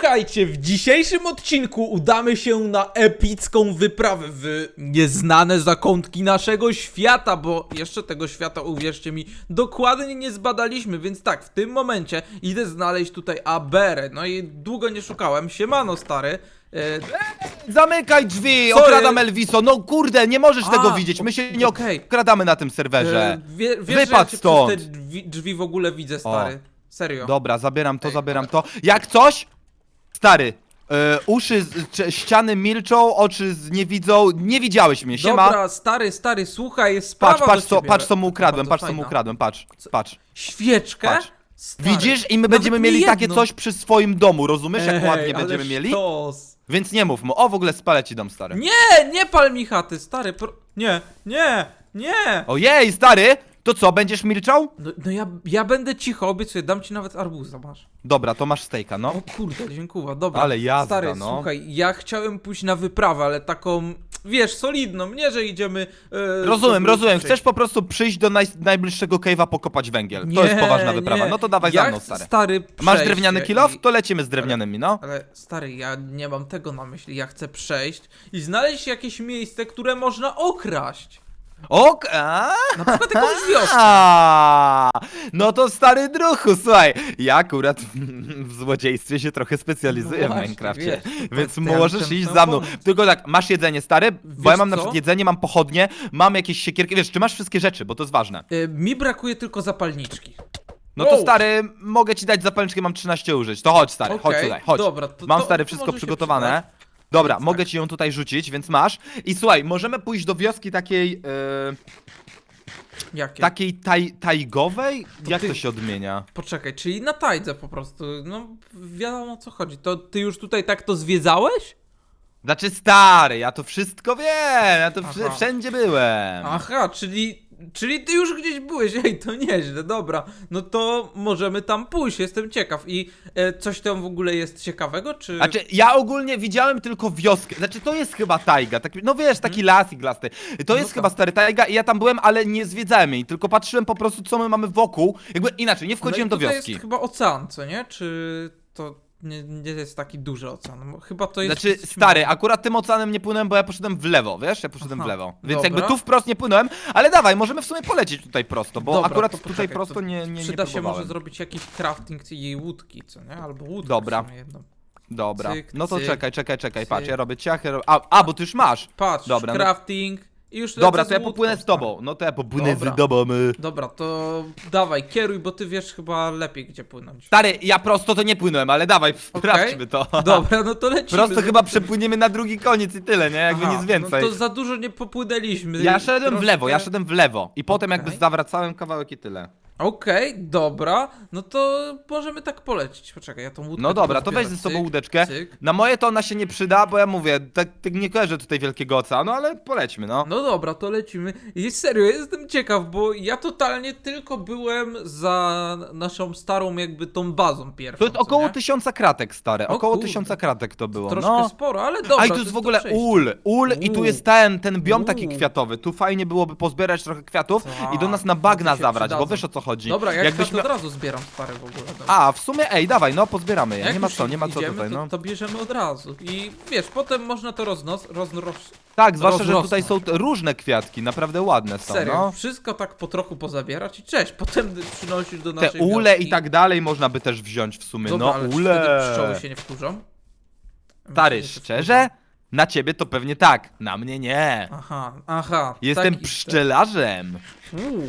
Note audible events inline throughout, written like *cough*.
Słuchajcie, w dzisiejszym odcinku udamy się na epicką wyprawę w nieznane zakątki naszego świata, bo jeszcze tego świata, uwierzcie mi, dokładnie nie zbadaliśmy, więc tak, w tym momencie idę znaleźć tutaj Aberę. No i długo nie szukałem. Siemano, stary. E, Zamykaj drzwi! Sorry. Okradam Elviso! No kurde, nie możesz A, tego widzieć! My się nie okej. okradamy na tym serwerze. e, wie, wiesz, że ja Wypadł cię stąd. przez te drzwi, drzwi w ogóle widzę, stary. Serio. Dobra, zabieram to, zabieram to. Jak coś? Stary, e, uszy, z, cze- ściany milczą, oczy z, nie widzą. Nie widziałeś mnie, siema. Dobra, stary, stary, słuchaj, jest sprawa patrz, patrz do co, ciebie. patrz co mu ukradłem, Bardzo patrz co mu fajna. ukradłem, patrz, patrz. Świeczkę? Patrz. Stary, Widzisz? I my nawet będziemy nie mieli takie jedną. coś przy swoim domu, rozumiesz jak Ej, ładnie ale będziemy mieli? sztos. Więc nie mów mu, o w ogóle spalę ci dom stary. Nie, nie pal mi chaty, stary, pro... Nie, nie, nie! Ojej, stary! To co, będziesz milczał? No, no ja, ja będę cicho, obiecuję, dam ci nawet arbuza, masz. Dobra, to masz stejka, no. O kurde, dziękuję, dobra. Ale jazda, Stary, no. słuchaj, ja chciałem pójść na wyprawę, ale taką, wiesz, solidną, nie, że idziemy... E, Rozumiem, sobie rozumiem. Chcesz po prostu przyjść do naj, najbliższego cave'a pokopać węgiel. to jest Nie, poważna wyprawa. nie. No to dawaj ja za mną, chcę, stary. stary Masz przejść drewniany się kilof? i- To lecimy z drewnianymi, no. Ale stary, ja nie mam tego na myśli. Ja chcę przejść i znaleźć jakieś miejsce, które można okraść. Ok, a? Na przykład jakąś wioskę. A, No to stary druchu, słuchaj. Ja akurat w złodziejstwie się trochę specjalizuję No w właśnie, Minecrafcie. wiesz, Więc to ja możesz chciałem iść za mną. pomóc. Tylko tak, masz jedzenie stary, bo Wiesz ja mam na co? przykład jedzenie, mam pochodnie, mam jakieś siekierki. Wiesz, czy masz wszystkie rzeczy, bo to jest ważne. Y, Mi brakuje tylko zapalniczki. No to Wow. stary, mogę ci dać zapalniczkę, mam 13 użyć. To chodź stary, chodź Okej, tutaj, chodź. dobra, to- mam to- stary to wszystko może się przygotowane. Dobra, Więc mogę tak. ci ją tutaj rzucić, więc masz. I słuchaj, możemy pójść do wioski takiej, e, Jakie? takiej taj, tajgowej? To Jak ty- to się odmienia? Poczekaj, czyli na tajdze po prostu. No, wiadomo o co chodzi. To ty już tutaj tak to zwiedzałeś? Znaczy stary, ja to wszystko wiem, ja to wszy- Aha. wszędzie byłem. Aha, czyli. Czyli ty już gdzieś byłeś, *laughs* ej, to nieźle, dobra. No to możemy tam pójść, jestem ciekaw. I e, coś tam w ogóle jest ciekawego, czy. Znaczy, ja ogólnie widziałem tylko wioskę. Znaczy, to jest chyba tajga. Tak, no wiesz, taki las iglasty. To jest tak. chyba stary tajga i ja tam byłem, ale nie zwiedzałem jej, tylko patrzyłem po prostu, co my mamy wokół. Jakby inaczej, nie wchodziłem no i do tutaj wioski. jest chyba ocean, co nie? Czy to nie, nie jest taki duży ocean? Bo Chyba to jest. Znaczy, dosyć stary, akurat tym oceanem nie płynąłem, bo ja poszedłem w lewo, wiesz? Ja poszedłem Aha, w lewo. Więc dobra. jakby tu wprost nie płynąłem, ale dawaj, możemy w sumie polecieć tutaj prosto, bo Dobra, akurat tutaj prosto to nie, nie, nie Przyda się próbowałem. może zrobić jakiś crafting jej łódki, co nie? Albo łódkę. Dobra. w sumie jedną. Dobra, Cyk, no to cyk, czekaj, czekaj, czekaj, patrz, cyk. ja robię ciachy, robię... A, a, bo ty już masz! Patrz, Dobra, no- crafting i już Dobra, lecę to ja łódką, popłynę z tobą, no to ja popłynę Dobra. z tobą. y. Dobra, to dawaj, kieruj, bo ty wiesz chyba lepiej gdzie płynąć. Stary, ja prosto to nie płynąłem, ale dawaj, sprawdźmy to. *laughs* *laughs* Dobra, no to lecimy. Prosto chyba przepłyniemy na drugi koniec i tyle, nie? Jakby Aha, nic więcej. No to za dużo nie popłynęliśmy. Ja szedłem w lewo, ja szedłem w lewo. I potem jakby Okej. zawracałem kawałek i tyle. Okej, dobra, no to możemy tak polecić. Poczekaj, ja tą łódkę No dobra, to weź ze sobą Cyk, łódeczkę. cyk. Na moje to ona się nie przyda, bo ja mówię, tak, tak nie kojarzę tutaj wielkiego oceanu, ale polećmy, no. No dobra, to lecimy. I serio, jestem ciekaw, bo ja totalnie tylko byłem za naszą starą jakby tą bazą pierwszą. To jest co około nie? tysiąca kratek, stare. O Około kurde. tysiąca kratek to było, Troszkę no. sporo, ale dobra. A i tu to jest w ogóle ul, ul i tu jest ten, ten biom taki kwiatowy. Tu fajnie byłoby pozbierać trochę kwiatów i do nas na to bagna się zabrać, bo przydadzą. wiesz o co chodzi. Dobra, jak Jakbyś Jakbyśmy... od razu zbieram stare w ogóle. Dobra. A, w sumie, ej, dawaj, no pozbieramy je, Jak nie ma już co, nie ma co idziemy, tutaj, to, no. to bierzemy od razu. I wiesz, potem można to roznos... roznos... Tak, zwłaszcza, że rozrosną. tutaj są różne kwiatki, naprawdę ładne są, Serio, no. wszystko tak po trochu pozabierać i cześć, potem przynosisz do Te naszej ule wioski. i tak dalej można by też wziąć w sumie, Dobra, no ale czy ule. wtedy pszczoły się nie wkurzą? Stary, Myślę, że się szczerze? Na ciebie to pewnie tak, na mnie nie. Aha, aha. Jestem taki- pszczelarzem. Uuu.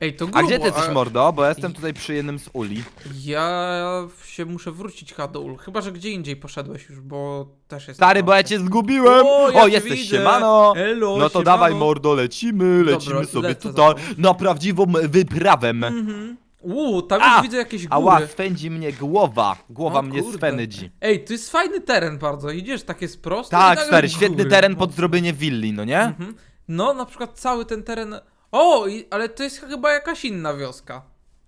Ej, to A grubo, gdzie ty jesteś, a- mordo? Bo ja jestem tutaj przy jednym z uli. Ja się muszę wrócić chyba do ul. Chyba, że gdzie indziej poszedłeś już, bo też jest. Stary, bo ja cię zgubiłem! O, O, ja cię jesteś widzę. siemano! Elo, No to siemano. dawaj, mordo, lecimy, lecimy Dobra, sobie lecę za tutaj tobą. na prawdziwą wyprawę. Mhm. Uuu, tam A! już widzę jakieś góry. Ała, swędzi mnie głowa. Głowa O mnie kurde. swędzi. Ej, to jest fajny teren bardzo. Idziesz, tak jest prosto. i Tak, nagle stary, góry. świetny teren pod zrobienie willi, no nie? Mhm. No, na przykład cały ten teren. O, i, ale to jest chyba jakaś inna wioska.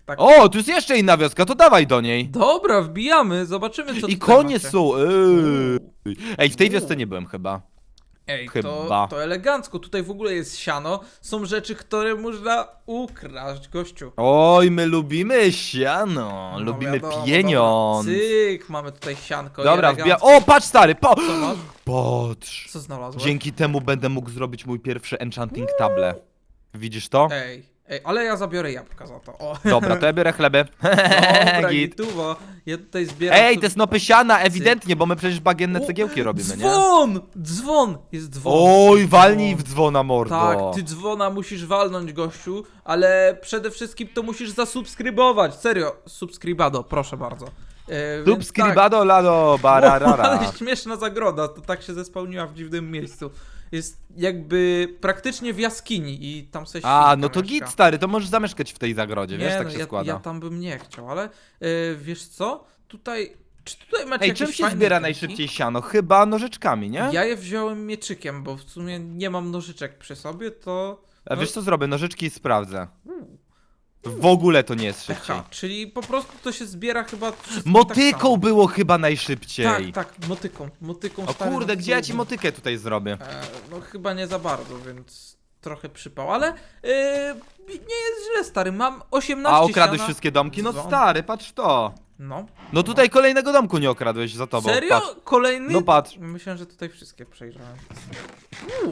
Tak. O, tu jest jeszcze inna wioska, to dawaj do niej. Dobra, wbijamy, zobaczymy co I tutaj konie macie. są. Ej. Ej, w tej wiosce nie byłem chyba. Ej, to, Chyba. to elegancko. Tutaj w ogóle jest siano. Są rzeczy, które można ukraść, gościu. Oj, my lubimy siano, No lubimy wiadomo, pieniądz. Dobra. Cyk, mamy tutaj sianko. Dobra, wbija... elegancko. O, patrz stary, po... Co masz? Patrz. Co znalazłeś? Dzięki temu będę mógł zrobić mój pierwszy enchanting table. Widzisz to? Ej, ej, ale ja zabiorę jabłka za to. O. Dobra, to ja biorę chleby. *laughs* Dobra, Git. gituwo. Ja tutaj zbieram... Ej, tu- te snopy siana, ewidentnie, bo my przecież bagienne O, cegiełki robimy, nie? Dzwon! Dzwon! Jest dzwon. Oj, walnij w dzwona, mordo. Tak, ty dzwona musisz walnąć, gościu, ale przede wszystkim to musisz zasubskrybować. Serio, subskrybado, proszę bardzo. E, więc Subscribado, lado, Tak. bararara. Ale *laughs* śmieszna zagroda, to tak się zespełniła w dziwnym miejscu. Jest jakby praktycznie w jaskini i tam sobie A, no to mieszka. git, stary, to możesz zamieszkać w tej zagrodzie, wiesz, Nie, tak no, się ja, składa. ja tam bym nie chciał, ale e, wiesz co? Tutaj, czy tutaj macie Ej, jakieś czym się fajne zbiera najszybciej siano? Chyba nożyczkami, nie? Ja je wziąłem mieczykiem, bo w sumie nie mam nożyczek przy sobie, to... A wiesz co zrobię? Nożyczki i sprawdzę. W ogóle to nie jest szybciej. Aha, czyli po prostu to się zbiera chyba wszystkim Motyką tak samo. było chyba najszybciej. Tak, tak, motyką, motyką O stary, kurde, no, gdzie ja ci motykę tutaj zrobię? E, no chyba nie za bardzo, więc trochę przypał, ale e, nie jest źle stary, mam 18 A okradłeś wszystkie domki? No Dzwon. stary, patrz to. No. No tutaj kolejnego domku nie okradłeś za tobą. Serio? Patrz. Kolejny? No patrz. Myślałem, że tutaj wszystkie przejrzałem.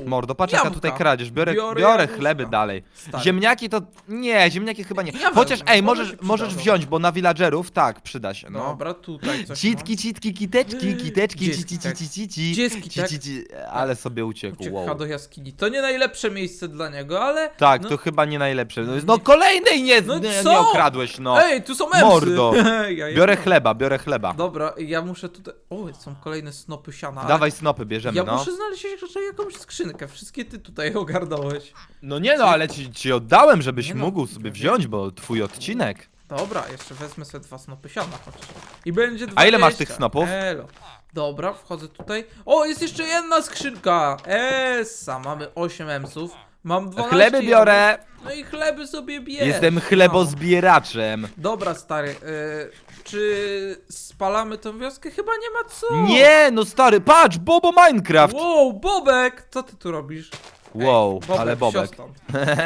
Mordo, patrz jaka Jabłka. tutaj kradzież. Biorę, Biorę biorę jabłuszka. chleby dalej. Stary. Ziemniaki to... Nie, ziemniaki chyba nie. Ja Chociaż, wezmę, ej, może możesz, się możesz przydadzą. wziąć, bo na villagerów, tak, przyda się, no. Dobra, tutaj coś Citki, mam. citki, kiteczki, kiteczki, Gdzie jest ci, ci, kitek? ci, ci, ci, Gdzie jest ci, kitek? ci, ci, ale sobie uciekł, Ucieka wow. do jaskini. To nie najlepsze miejsce dla niego, ale... Tak, no, to chyba nie najlepsze. No, no kolejnej nie, No nie, co? nie okradłeś, no. Ej, tu są emsy! Mordo. *laughs* ja je Biorę chleba, biorę chleba. Dobra, ja muszę tutaj... O, są kolejne snopy siana. ale Dawaj snopy, bierzemy, Ja no. muszę znaleźć jeszcze jakąś skrzynkę. Wszystkie ty tutaj ogarnąłeś. No nie no, ale ci, ci oddałem, żebyś Nie no, mógł sobie wziąć, bo twój odcinek. Dobra, jeszcze wezmę sobie dwa snopy siana chociaż. I będzie 20. A ile masz tych snopów? Elo. Dobra, wchodzę tutaj. O, jest jeszcze jedna skrzynka. Esa, mamy 8 emsów. Mam 12 Chleby jabłek. biorę. No i chleby sobie bierz. Jestem chlebozbieraczem. Dobra, stary. y, czy spalamy tą wioskę? Chyba nie ma co. Nie, no stary, patrz, Bobo Minecraft. Wow, Bobek! Co ty tu robisz? Wow, Ej, ale Bobek. stąd.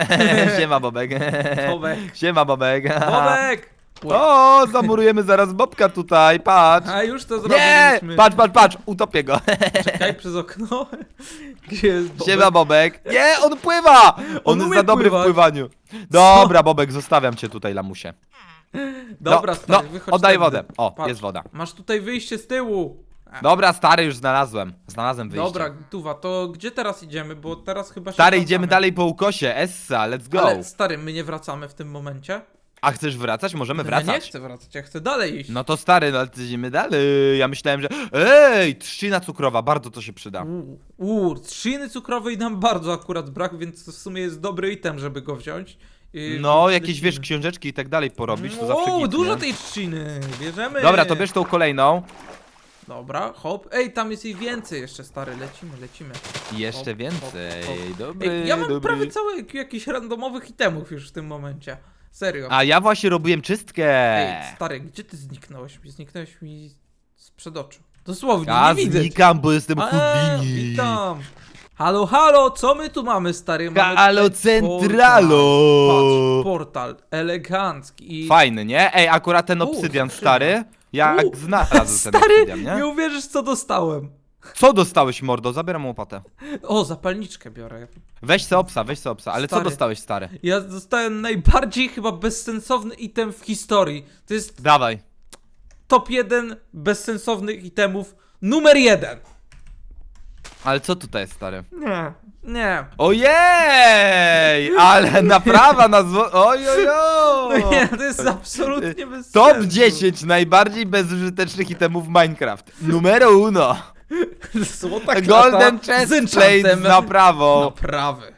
*laughs* Siema Bobek. Bobek. Siema Bobek. Bobek! O, zamurujemy zaraz Bobka tutaj, patrz. A już to Nie! zrobiliśmy. Patrz, patrz, patrz, utopię go. Czekaj przez okno. *laughs* Gdzie jest Bobek? Siema Bobek. Nie, on pływa! On, On jest umie za dobry pływać. w pływaniu. Dobra, Bobek, zostawiam cię tutaj, lamusie. Dobra, no, stary, no, wychodź oddaj tędy. wodę. O, Patrz, jest woda. Masz tutaj wyjście z tyłu. Dobra, stary, już znalazłem. Znalazłem wyjście. Dobra, Tuwa, to gdzie teraz idziemy? Bo teraz chyba się Stary, wracamy. idziemy dalej po ukosie. Essa, let's go. Ale stary, my nie wracamy w tym momencie. A chcesz wracać? Możemy No Ja nie wracać. chcę wracać, ja chcę dalej iść. No to stary, no ale idziemy dalej. Ja myślałem, że. Ej, trzcina cukrowa, bardzo to się przyda. Uuu, trzciny cukrowej nam bardzo akurat brak, więc to w sumie jest dobry item, żeby go wziąć. I No, jakieś wiesz, książeczki i tak dalej porobić, to zawsze Uuu, git, dużo nie? tej trzciny, bierzemy. Dobra, to bierz tą kolejną. Dobra, hop. Ej, tam jest ich więcej jeszcze, stary, lecimy, lecimy. Jeszcze Hop, więcej. hop. Dobry, Ej, ja mam dobry. prawie całe jakichś randomowych itemów już w tym momencie. Serio. A ja właśnie robiłem czystkę. Ej, stary, gdzie ty zniknąłeś? Zniknąłeś mi sprzed oczu. Dosłownie, Ja nie widzę. znikam, bo jestem Houdini. witam. Halo, halo, co my tu mamy, stary? Mamy Halo tutaj Centralo. Portal. Patrz, portal, elegancki i... Fajny, nie? Ej, akurat ten U, obsydian *laughs* stary. Jak U, znalazł ten Stary, obsydian, nie? nie? uwierzysz, co dostałem. Co dostałeś, mordo? Zabieram łopatę. O, zapalniczkę biorę. Weź se obsa, weź se obsa. Ale co Stary. dostałeś, stary? Ja dostałem najbardziej chyba bezsensowny item w historii. To jest Dawaj. top 1 bezsensownych itemów numer 1. Ale co tutaj jest, stary? Nie, nie. Ojej! Ale *laughs* naprawa na zło... No nie, to jest absolutnie bez Top sensu. 10 najbardziej bezużytecznych itemów Minecraft. Numero uno. *laughs* Złota Golden chest plate enchantem z naprawą. naprawy.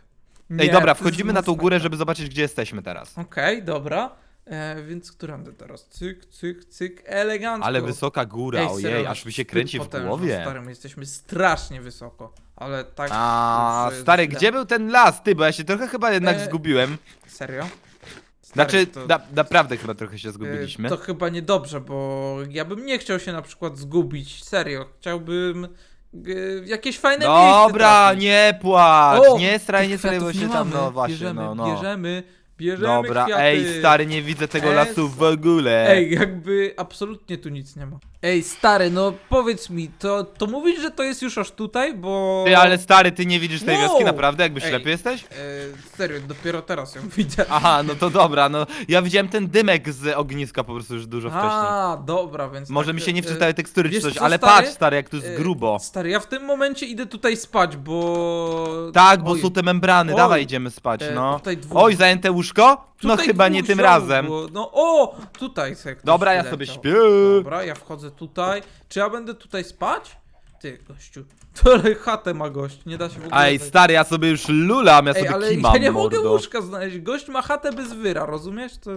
Ej, dobra, to wchodzimy na tą górę, żeby zobaczyć, gdzie jesteśmy teraz. Okej, dobra. E, więc którędy teraz? Cyk, cyk, cyk, elegancko. Ale wysoka góra, Ej, ojej, serio, aż mi się kręci w głowie. Stary, my jesteśmy strasznie wysoko, ale tak... A, e, stary, gdzie był ten las? Ty, bo ja się trochę chyba jednak E, zgubiłem. Serio? Stary, Znaczy, to, na, naprawdę chyba trochę się e, zgubiliśmy. to chyba niedobrze, bo ja bym nie chciał się na przykład zgubić, serio. Chciałbym y, jakieś fajne miejsce Dobra, trafić. nie płacz, O, nie straj, tych nie straj, bo kwiatów się nie tam, mamy. no właśnie, bierzemy, no, no. Bierzemy, bierzemy Dobra, kwiaty. ej, stary, nie widzę tego Es- lasu w ogóle. Ej, jakby absolutnie tu nic nie ma. Ej, stary, no powiedz mi, to, to mówisz, że to jest już aż tutaj, bo... Ty, ale stary, ty nie widzisz tej Wow. wioski naprawdę, jakby Ej. ślepy jesteś? E, serio, dopiero teraz ją *laughs* widzę. Aha, no to dobra, no ja widziałem ten dymek z ogniska po prostu już dużo wcześniej. A, dobra, więc Może tak, mi się nie e, wczytały tekstury czy wiesz coś, co, ale stary? patrz stary, jak tu jest e, grubo. Stary, ja w tym momencie idę tutaj spać, bo... Tak, bo Oj, są te membrany, Oj. dawaj idziemy spać, e, no. tutaj dwóch- Oj, zajęte łóżko? No tutaj chyba nie tym razem. było. No o, tutaj se ktoś Dobra, ja wyleciał. sobie śpię. Dobra, ja wchodzę tutaj. Czy ja będę tutaj spać? Ty, gościu. To *laughs* chatę ma gość, nie da się w ogóle... Ej, stary, ja sobie już lulam, ja Ej, sobie ale kimam, ja nie mordo. mogę łóżka znaleźć. Gość ma chatę bez wyra, rozumiesz? To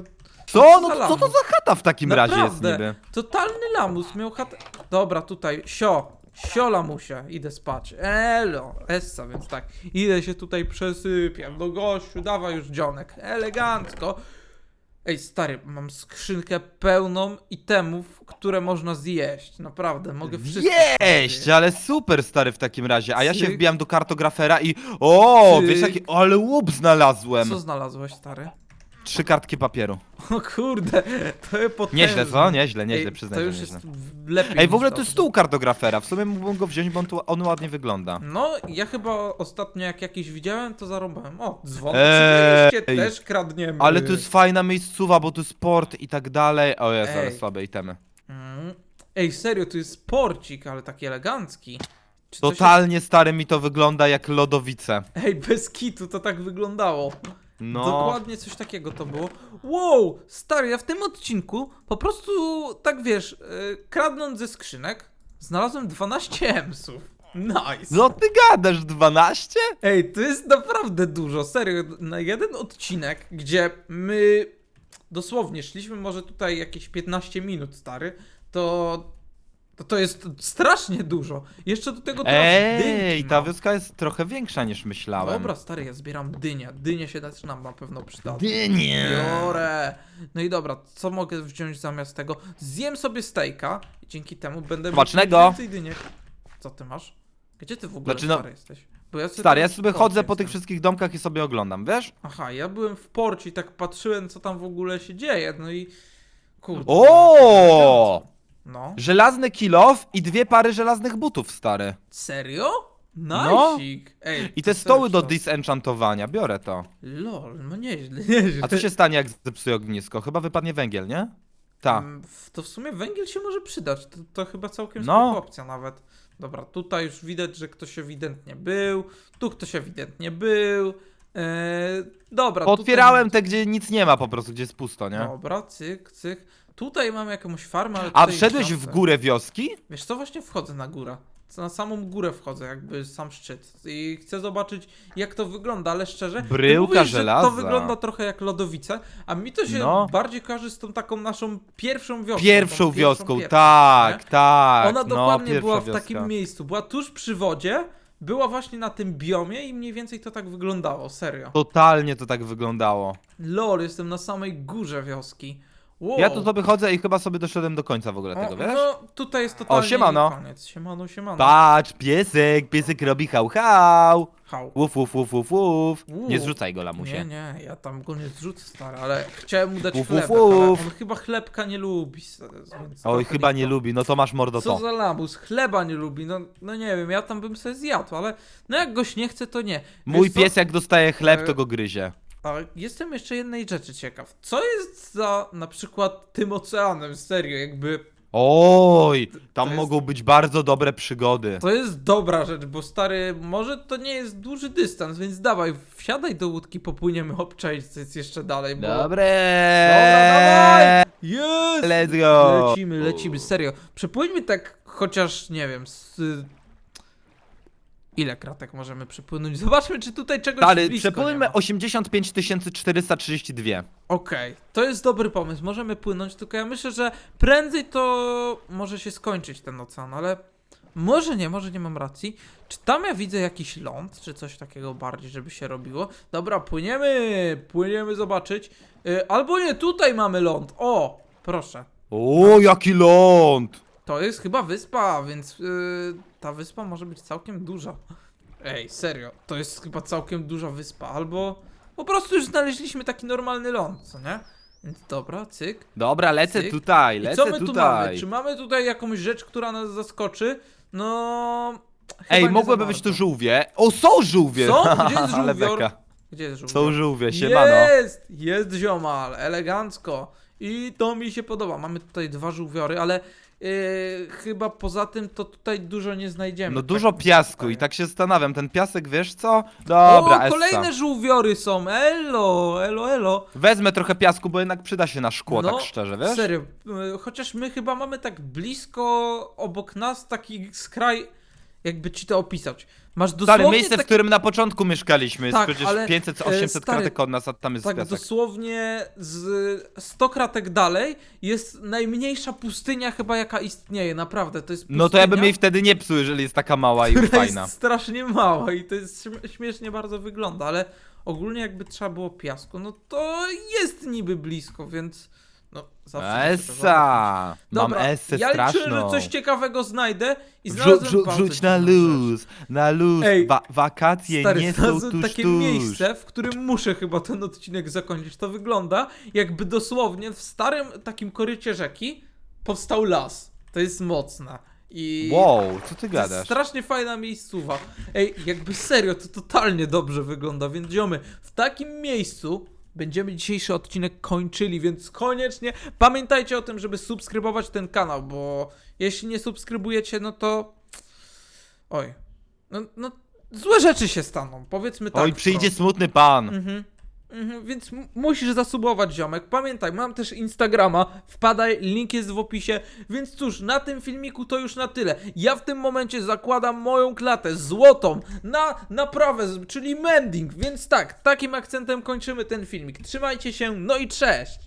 Co? No to, co to za chata w takim razie jest niby? totalny lamus miał chatę. Dobra, tutaj, sio. Sio lamusia, idę spać. Elo, essa, więc tak. Idę się tutaj przesypiam. Do gościu, dawaj już dzionek. Elegancko. Ej, stary, mam skrzynkę pełną itemów, które można zjeść. Naprawdę, mogę wszystko. Jeść, ale super stary w takim razie. A ja się Cyk. wbijam do kartografera i o, Cyk. wiesz jaki, ale łup znalazłem. Co znalazłeś, stary? Trzy kartki papieru. *laughs* O kurde, to jest potężne. Nieźle, co? Nieźle, nieźle, Ej, przyznaj, To że już nieźle. jest w- lepiej Ej, w niż ogóle to, to jest stół kartografera. W sumie mógłbym go wziąć, bo on, tu, on ładnie wygląda. No, ja chyba ostatnio jak jakiś widziałem, to zarąbałem. O, dzwon. Ej, też kradniemy. Ale to jest fajna miejscowa, bo tu sport i tak dalej. O jest, ale Ej. słabe itemy. Mm. Ej, serio, tu jest sporcik, ale taki elegancki. Czy to Totalnie stary mi to wygląda jak lodowice. Się... Ej, bez kitu to tak wyglądało. No. Dokładnie coś takiego to było. Wow, stary, ja w tym odcinku po prostu, tak wiesz, yy, kradnąc ze skrzynek, znalazłem 12 emsów. Nice. No ty gadasz 12? Ej, to jest naprawdę dużo, serio. Na jeden odcinek, gdzie my dosłownie szliśmy może tutaj jakieś 15 minut, stary, to to, to jest strasznie dużo. Jeszcze do tego teraz Ej, dynki ta mam. wioska jest trochę większa niż myślałem. Dobra, stary, ja zbieram dynię. Dynię się też nam na pewno przyda. Dynie. Biorę. No i dobra, co mogę wziąć zamiast tego? Zjem sobie stejka i dzięki temu będę miał Smacznego. więcej dyniek. Co ty masz? Gdzie ty w ogóle Znaczy, no- stary jesteś? Bo ja Stary, ja teraz w sobie porcie chodzę po tych jestem. wszystkich domkach i sobie oglądam, wiesz? Aha, ja byłem w porcie i tak patrzyłem, co tam w ogóle się dzieje, no i... Kurde. O! No. Żelazny kilof i dwie pary żelaznych butów, stary. Serio? No. Najsik. Ej, I te stoły do disenchantowania, biorę to. Lol, no nieźle, *laughs* nieźle. A co się stanie, jak zepsuję ognisko? Chyba wypadnie węgiel, nie? Ta. Mm, w- To w sumie węgiel się może przydać, to, to chyba całkiem No. spoko opcja nawet. Dobra, tutaj już widać, że ktoś ewidentnie był, tu ktoś ewidentnie był. Eee, dobra, Otwierałem te, gdzie nic nie ma po prostu, gdzie jest pusto, tutaj... nie? Dobra, cyk, cyk. Tutaj mam jakąś farmę, ale A tutaj wszedłeś w górę wioski? Wiesz co, właśnie wchodzę na górę. Na samą górę wchodzę, jakby sam szczyt. I chcę zobaczyć, jak to wygląda, ale szczerze. ty Bryłka mówisz, że żelaza. To wygląda trochę jak lodowice, a mi to się No. bardziej kojarzy z tą taką naszą pierwszą wioską. Pierwszą tą wioską, pierwszą, tak, nie? tak. Ona no, dokładnie pierwsza była w takim miejscu. Była tuż przy wodzie, była właśnie na tym biomie i mniej więcej to tak wyglądało, serio. Totalnie to tak wyglądało. Lol, jestem na samej górze wioski. Wow. Ja tu sobie chodzę i chyba sobie doszedłem do końca w ogóle o, tego, wiesz? No, tutaj jest totalnie siemano. koniec. Siemano, siemano. Patrz, piesek, piesek robi hał hał. Hał. Uf, uf, uf, uf, uf. Nie zrzucaj go, Nie, lamusie. nie, ja tam go nie zrzucę, stary, ale chciałem mu dać Uf, uf, chlebek, ale uf. on chyba chlebka nie lubi. s- Więc Oj, chyba nie lubi, no to masz mordo Co to. za lamus, chleba nie lubi, no, no nie wiem, ja tam bym sobie zjadł, ale no jak goś nie chce, to nie. Mój Wiesz co? pies jak dostaje chleb, E, to go gryzie. A jestem jeszcze jednej rzeczy ciekaw. Co jest za na przykład tym oceanem, serio, jakby Oj, tam jest- mogą być bardzo dobre przygody. to jest dobra rzecz, bo stary, może to nie jest duży dystans, więc dawaj, wsiadaj do łódki, popłyniemy obczaić, co jest jeszcze dalej, bo... Dobre. Dobra, dawaj! Jest! Let's go. Lecimy, lecimy, serio. Przepłyńmy tak chociaż, nie wiem, z... Ile kratek możemy przepłynąć? *laughs* Zobaczmy, czy tutaj czegoś Stary, blisko nie przepłyńmy ma. 85 432. Okej, to jest dobry pomysł, możemy płynąć, tylko ja myślę, że prędzej to może się skończyć ten ocean, ale może nie, może nie mam racji. Czy tam ja widzę jakiś ląd, czy coś takiego bardziej, żeby się robiło? Dobra, płyniemy, płyniemy zobaczyć. Y, albo nie, tutaj mamy ląd, o, proszę. O, jaki ląd! To jest chyba wyspa, więc yy, ta wyspa może być całkiem duża. Ej, serio, to jest chyba całkiem duża wyspa, albo po prostu już znaleźliśmy taki normalny ląd, co nie? Więc dobra, cyk. Dobra, lecę Cyk. tutaj, I lecę co my tu mamy? tutaj. Czy mamy tutaj jakąś rzecz, która nas zaskoczy? No... Ej, mogłyby być tu bardzo. żółwie. O, są żółwie! Są? *laughs* Gdzie jest żółwior? Gdzie jest żółwior? Są żółwie, siemano. Jest! Jest ziomal, elegancko. I to mi się podoba. Mamy tutaj dwa żółwiory, ale yy, chyba poza tym to tutaj dużo nie znajdziemy. No Tak dużo się piasku i tak się zastanawiam, ten piasek wiesz co? Dobra, o, Essa. kolejne żółwiory są. Elo, elo, elo. Wezmę trochę piasku, bo jednak przyda się na szkło, No, tak szczerze, wiesz? Serio, y, chociaż my chyba mamy tak blisko obok nas taki skraj, jakby ci to opisać. Masz dosłownie Stary, miejsce, w taki, którym na początku mieszkaliśmy, jest Tak, przecież ale, 500, e, 800 stary, kratek od nas, a tam jest tak piasek. dosłownie z 100 kratek dalej jest najmniejsza pustynia chyba jaka istnieje, naprawdę, to jest pustynia, No to ja bym jej wtedy nie psuł, jeżeli jest taka mała i która fajna. jest strasznie mała i to jest śm- śmiesznie bardzo wygląda, ale ogólnie jakby trzeba było piasku, no to jest niby blisko, więc no zawsze Essa! Mam Dobra, essę ja liczę, straszną. że coś ciekawego znajdę i Wrzu, znalazłem wrzu, bardzo wrzuć na rzecz. luz, na luz. Ej, Wa wakacje Stary, nie są znalazłem tuż, takie tuż. miejsce, w którym muszę chyba ten odcinek zakończyć. To wygląda jakby dosłownie w starym takim korycie rzeki powstał las. To jest mocne. I Wow, co ty to jest gadasz? strasznie fajna miejscowa. Ej, jakby serio, to totalnie dobrze wygląda, więc ziomy, w takim miejscu będziemy dzisiejszy odcinek kończyli, więc koniecznie pamiętajcie o tym, żeby subskrybować ten kanał, bo jeśli nie subskrybujecie, no to... Oj, no, no złe rzeczy się staną, powiedzmy tak. Oj, przyjdzie wprost. smutny pan. Mhm. Mhm, więc musisz zasubować, ziomek. Pamiętaj, mam też Instagrama, wpadaj, link jest w opisie. Więc cóż, na tym filmiku to już na tyle. Ja w tym momencie zakładam moją klatę złotą na naprawę, czyli mending. Więc tak, takim akcentem kończymy ten filmik. Trzymajcie się, no i cześć!